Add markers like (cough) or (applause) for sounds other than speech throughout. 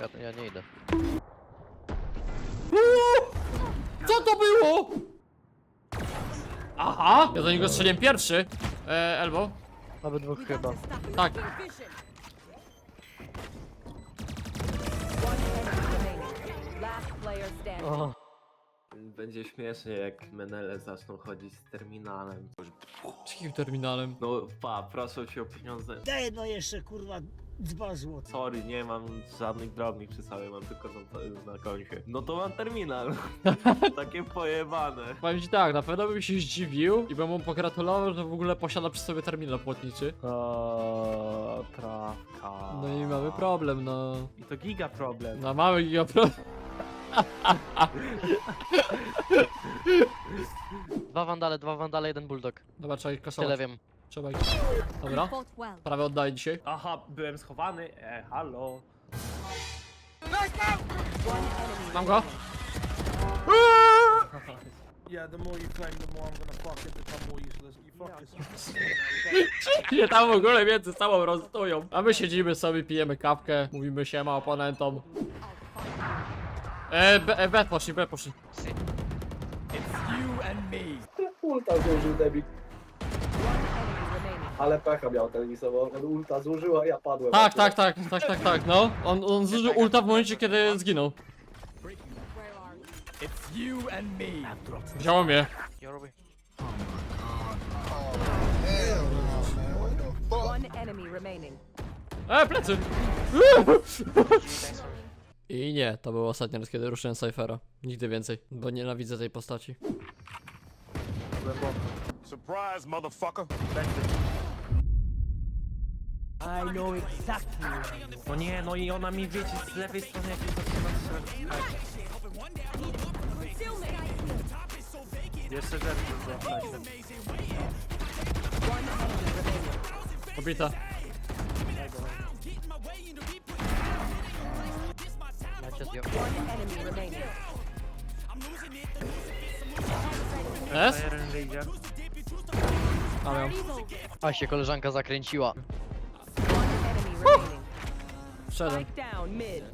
Ja, ja nie idę. Co to było? Aha! Ja do niego strzeliłem pierwszy. E, elbow. Nawet dwóch chyba. Tak. O, Będzie śmiesznie jak menele zaczną chodzić z terminalem. Z jakim terminalem? No pa, proszę cię o pieniądze. Daj no jeszcze kurwa dwa złote. Sorry, nie mam żadnych drobnych przy sobie, mam tylko na, na koncie. No to mam terminal. (laughs) Takie pojebane. Powiem ci tak, na pewno bym się zdziwił i bym mu pogratulował, że w ogóle posiada przy sobie terminal płatniczy. O, trawka. No i mamy problem, no. I to giga problem. No mamy giga problem. dwa wandale, dwa wandale, jeden bulldog. Dobra, trzeba ich Tyle kasować. wiem. Trzeba ich... Dobra. Prawie oddaję dzisiaj. Aha, byłem schowany. E, halo. Mam go? (laughs) Yeah, the more you claim, the more I'm gonna fucking become more useless. You fuckers. (laughs) Nie tam w ogóle między sobą rozstują. A my siedzimy sobie, pijemy kawkę, mówimy siema oponentom. E, B, e, B poszli, B poszli. Ulta zużył debil, Enemy remaining. Ale pecha miał tenisowo. On ulta zużył, a ja padłem. Tak, tak, tak, tak, tak, tak, no. On, on zużył ulta w momencie, kiedy zginął. Mnie. One enemy remaining. E, plecy! (laughs) I nie, to był ostatni raz, kiedy ruszyłem Cyphera. Nigdy więcej, bo nienawidzę tej postaci. Surprise, motherfucker. No nie, no i ona mi wiecie z lewej strony jakieś zaczyna strzelać. Jeszcze. Pobita. Enemy remaining. S? Jeden wyjdzie. A się koleżanka zakręciła. Remaining.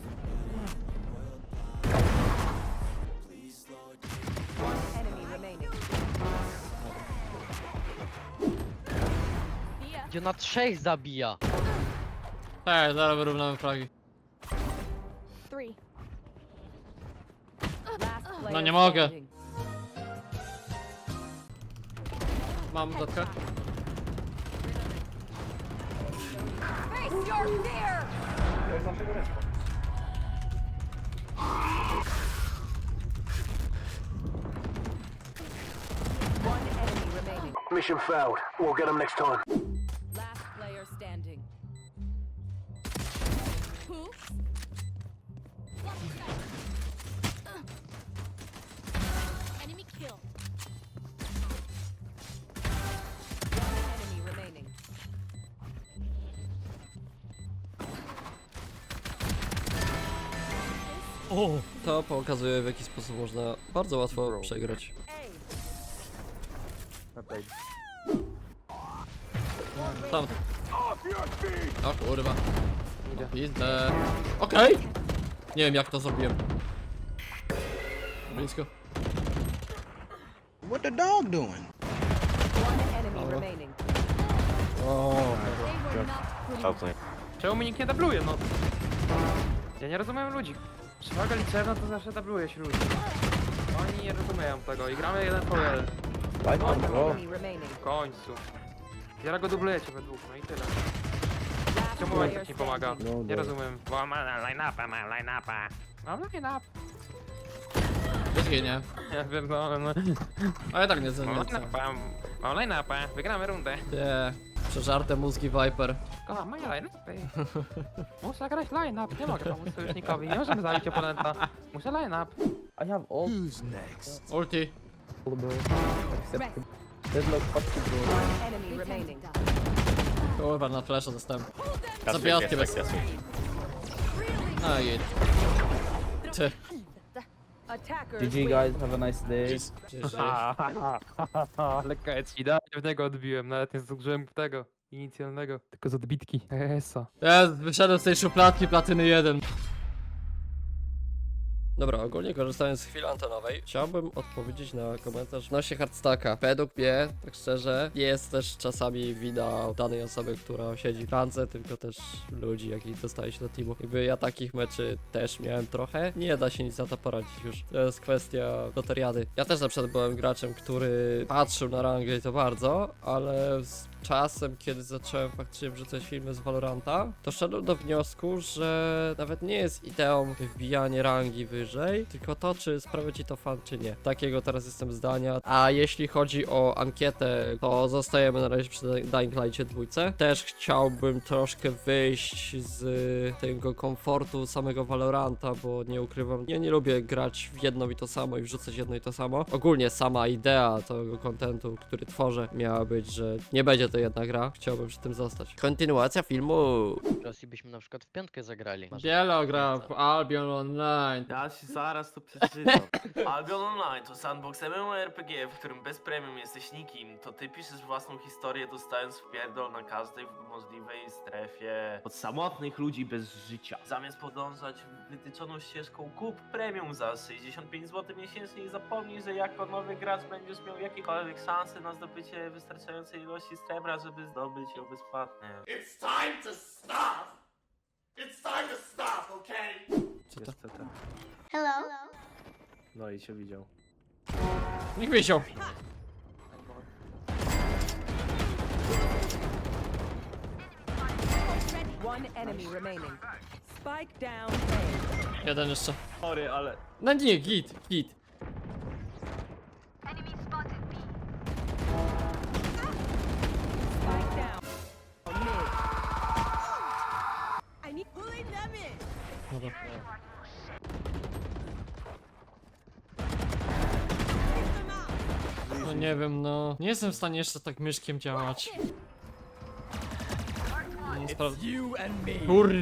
Gdzie na trzech zabija. Tak, zaraz wyrównamy fragi. No nie mogę. Mam dotkę. Face your fear! One enemy remaining. Mission failed. We'll get them next time. O, to pokazuje w jaki sposób można bardzo łatwo przegrać. Tam. O kurwa. Pizdę. Okej. Nie wiem jak to zrobiłem. Blisko. What the dog doing? One enemy remaining. Czemu mi nikt nie dubluje, no? Ja nie rozumiem ludzi. Przewaga liczebna to zawsze dubluje się ludzi. Oni nie rozumieją tego i gramy jeden po jeden. Enemy remaining. W końcu. Teraz go dublujecie we dwóch, no i tyle. Last Czemu player Wojtek nie pomaga? standing. Nie rozumiem. Bo ma line-upa, ma line-upa. Mam line-up. Jest ginie. Ja wiem, no, no. Ale tak nie Mam line-upa, mam line-upa. Wygramy rundę. Nie. Przeżarte mózgi Viper. Kocham moje line-upy. Muszę grać line-up, nie mogę pomóc sojusznikowi. Nie możemy zabić oponenta. Muszę line-up. Ulti. One enemy remaining. Kurwa, na flasha dostałem. Zabijatki bez. A i Ty. GG guys, have a nice day. (laughs) Lekka jest. Idealnie w odbiłem, nawet nie zużyłem tego inicjalnego, tylko z odbitki. (laughs) Esa. Ja wyszedłem z tej szufladki platyny 1. Dobra, ogólnie korzystając z chwili antenowej, chciałbym odpowiedzieć na komentarz odnośnie hardstacka. Według mnie, tak szczerze, jest też czasami wina danej osoby, która siedzi w randze, tylko też ludzi, jakich dostaje się do teamu. Jakby ja takich meczy też miałem trochę. Nie da się nic na to poradzić już. To jest kwestia loteriady. Ja też na przykład byłem graczem, który patrzył na rangę i to bardzo, ale czasem, kiedy zacząłem faktycznie wrzucać filmy z Valoranta, doszedłem do wniosku, że nawet nie jest ideą wbijanie rangi wyżej, tylko to, czy sprawia ci to fan, czy nie. Takiego teraz jestem zdania. A jeśli chodzi o ankietę, to zostajemy na razie przy Dying Light'cie dwójce. Też chciałbym troszkę wyjść z tego komfortu samego Valoranta, bo nie ukrywam, ja nie lubię grać w jedno i to samo i wrzucać jedno i to samo. Ogólnie sama idea tego kontentu, który tworzę, miała być, że nie będzie to jedna gra. Chciałbym przy tym zostać. Kontynuacja filmu. Rosji byśmy na przykład w piątkę zagrali. Masz- Bielo gra w Albion Online. Ja ci zaraz to (laughs) przeczytam. Albion Online to sandbox MMORPG, w którym bez premium jesteś nikim. To ty piszesz własną historię, dostając wpierdol na każdej możliwej strefie. Od samotnych ludzi bez życia. Zamiast podążać wytyczoną ścieżką, kup premium za 65 zł miesięcznie i zapomnij, że jako nowy gracz będziesz miał jakiekolwiek szanse na zdobycie wystarczającej ilości srebra, żeby zdobyć ją bezpłatnie. It's time to stop! It's time to stop, okay? Co to? Niestety. Hello. No i cię widział. Niech wisiał. One enemy remaining. Spike down A. Jeden jeszcze. Sorry, ale No nie, git, git. Dobra. No nie wiem, no. Nie jestem w stanie jeszcze tak myszkiem działać. Nie spra- Kur...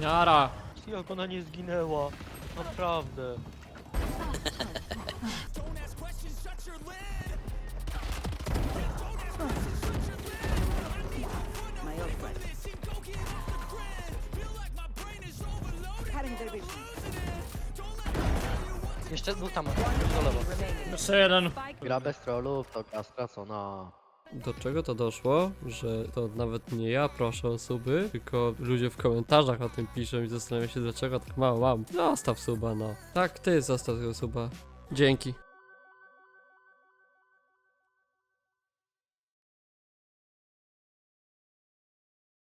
Niara. Jak ona nie zginęła. Naprawdę. Jeszcze był tam, do lewo. Jeszcze jeden. Gra bez trollów to gra stracona. Do czego to doszło? Że to nawet nie ja proszę o suby, tylko ludzie w komentarzach o tym piszą i zastanawiam się dlaczego tak mało mam. Zostaw suba, no. Tak, ty zostaw tego suba. Dzięki.